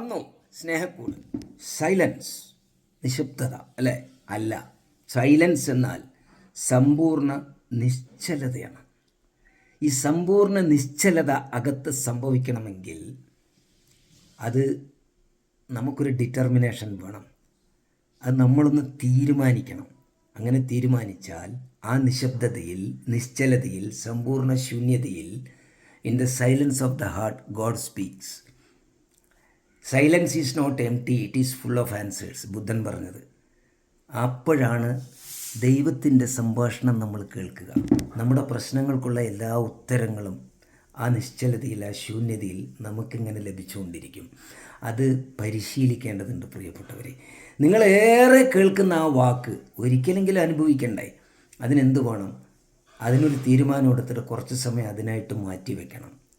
വന്നു. സ്നേഹക്കൂട്. സൈലൻസ്. നിശബ്ദത അല്ലേ? അല്ല. സൈലൻസ് എന്നാൽ സമ്പൂർണ നിശ്ചലതയാണ്. ഈ സമ്പൂർണ നിശ്ചലത അകത്ത് സംഭവിക്കണമെങ്കിൽ അത് നമുക്കൊരു ഡിറ്റർമിനേഷൻ വേണം. അത് നമ്മളൊന്ന് തീരുമാനിക്കണം. അങ്ങനെ തീരുമാനിച്ചാൽ ആ നിശബ്ദതയിൽ നിശ്ചലതയിൽ സമ്പൂർണ ശൂന്യതയിൽ in the silence of the heart God speaks silence is not empty it is full of answers ബുദ്ധൻ പറഞ്ഞത്. അപ്പോഴാണ് ദൈവത്തിന്റെ സംഭാഷണം നമ്മൾ കേൾക്കുക. നമ്മുടെ പ്രശ്നങ്ങൾക്കുള്ള എല്ലാ ഉത്തരങ്ങളും ആ നിശ്ചലതയിൽ ആ ശൂന്യതയിൽ നമുക്കിങ്ങനെ ലഭിച്ചുകൊണ്ടിരിക്കും. അത് പരിശീലിക്കേണ്ടതുണ്ട് പ്രിയപ്പെട്ടവരെ. നിങ്ങളേറെ കേൾക്കുന്ന ആ വാക്ക് ഒരിക്കലെങ്കിലും അനുഭവിക്കണ്ടേ? അതിനെന്ത് വേണം? അതിനൊരു തീരുമാനം എടുത്തിട്ട് കുറച്ച് സമയം അതിനായിട്ട് മാറ്റി വെക്കണം